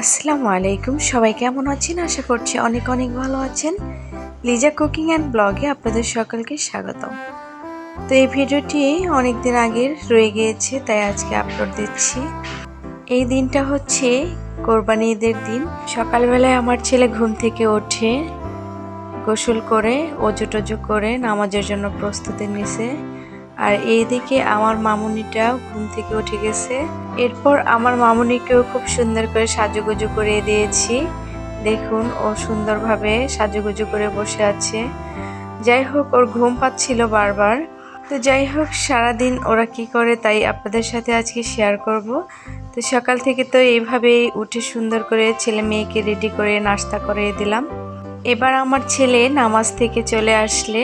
আসসালামু আলাইকুম। সবাই কেমন আছেন? আশা করছি অনেক অনেক ভালো আছেন। লিজা কুকিং অ্যান্ড ব্লগে আপনাদের সকলকে স্বাগতম। তো এই ভিডিওটি অনেক দিন আগের রয়ে গিয়েছে, তাই আজকে আপলোড দিচ্ছি। এই দিনটা হচ্ছে কোরবানি ঈদের দিন। সকালবেলায় আমার ছেলে ঘুম থেকে ওঠে গোসল করে অজু টজু করে নামাজের জন্য প্রস্তুতি নিছে। আর এইদিকে আমার মামুনিটাও ঘুম থেকে উঠে গেছে। এরপর আমার মামুনিকেও খুব সুন্দর করে সাজুগুজু করে দিয়েছি। দেখুন, ও সুন্দরভাবে সাজুগুজু করে বসে আছে। যাই হোক, ওর ঘুম পাচ্ছিল বারবার। তো যাই হোক, সারাদিন ওরা কি করে তাই আপনাদের সাথে আজকে শেয়ার করব। তো সকাল থেকে তো এইভাবেই উঠে সুন্দর করে ছেলে মেয়েকে রেডি করে নাস্তা করে দিলাম। এবার আমার ছেলে নামাজ থেকে চলে আসলে।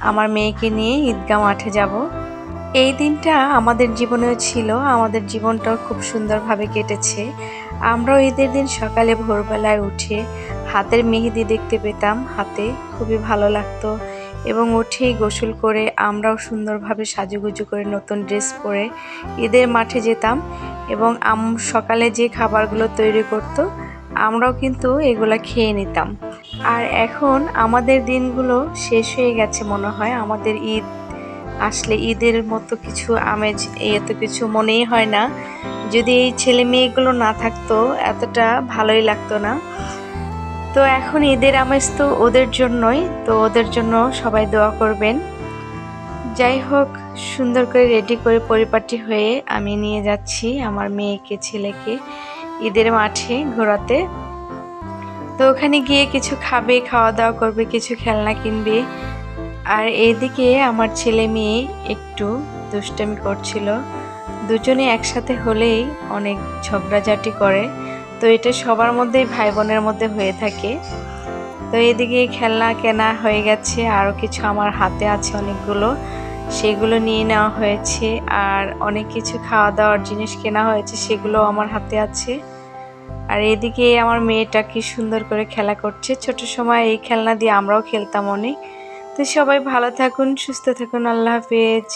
আমার মেয়েকে নিয়ে ঈদগাহ মাঠে যাব। এই দিনটা আমাদের জীবনেও ছিল, আমাদের জীবনটাও খুব সুন্দরভাবে কেটেছে। আমরাও ঈদের দিন সকালে ভোরবেলায় উঠে হাতের মেহেদি দেখতে পেতাম, হাতে খুবই ভালো লাগতো এবং উঠেই গোসল করে আমরাও সুন্দরভাবে সাজুগুজু করে নতুন ড্রেস পরে ঈদের মাঠে যেতাম এবং আম সকালে যে খাবারগুলো তৈরি করতো, আমরাও কিন্তু এগুলা খেয়ে নিতাম। আর এখন আমাদের দিনগুলো শেষ হয়ে গেছে মনে হয়। আমাদের ঈদ আসলে ঈদের মতো কিছু আমেজ, এত কিছু মনেই হয় না। যদি এই ছেলে মেয়েগুলো না থাকতো, এতটা ভালোই লাগতো না। তো এখন ঈদের আমেজ তো ওদের জন্যই, তো ওদের জন্য সবাই দোয়া করবেন। যাই হোক, সুন্দর করে রেডি করে পরিপাটি হয়ে আমি নিয়ে যাচ্ছি আমার মেয়েকে, ছেলেকে ঈদের মাঠে ঘোরাতে। তো ওখানে গিয়ে কিছু খাবে খাওয়া দাওয়া করবে, কিছু খেলনা কিনবে। আর এদিকে আমার ছেলে মেয়ে একটু দুষ্টামি করছিল। দুজনে একসাথে হলেই অনেক ঝগড়াঝাটি করে। তো এটা সবার মধ্যেই ভাই বোনের মধ্যে হয়ে থাকে। তো এদিকে খেলনা কেনা হয়ে গেছে। আরও কিছু আমার হাতে আছে অনেকগুলো। সেগুলো নিয়ে নেওয়া হয়েছে। আর অনেক কিছু খাওয়া দাওয়ার জিনিস কেনা হয়েছে সেগুলো আমার হাতে আছে। আর এদিকে আমার মেয়েটা কি সুন্দর করে খেলা করছে। ছোট সময় এই খেলনা দিয়ে আমরাও খেলতাম অনেক। তো সবাই ভালো থাকুন, সুস্থ থাকুন, আল্লাহ হাফেজ।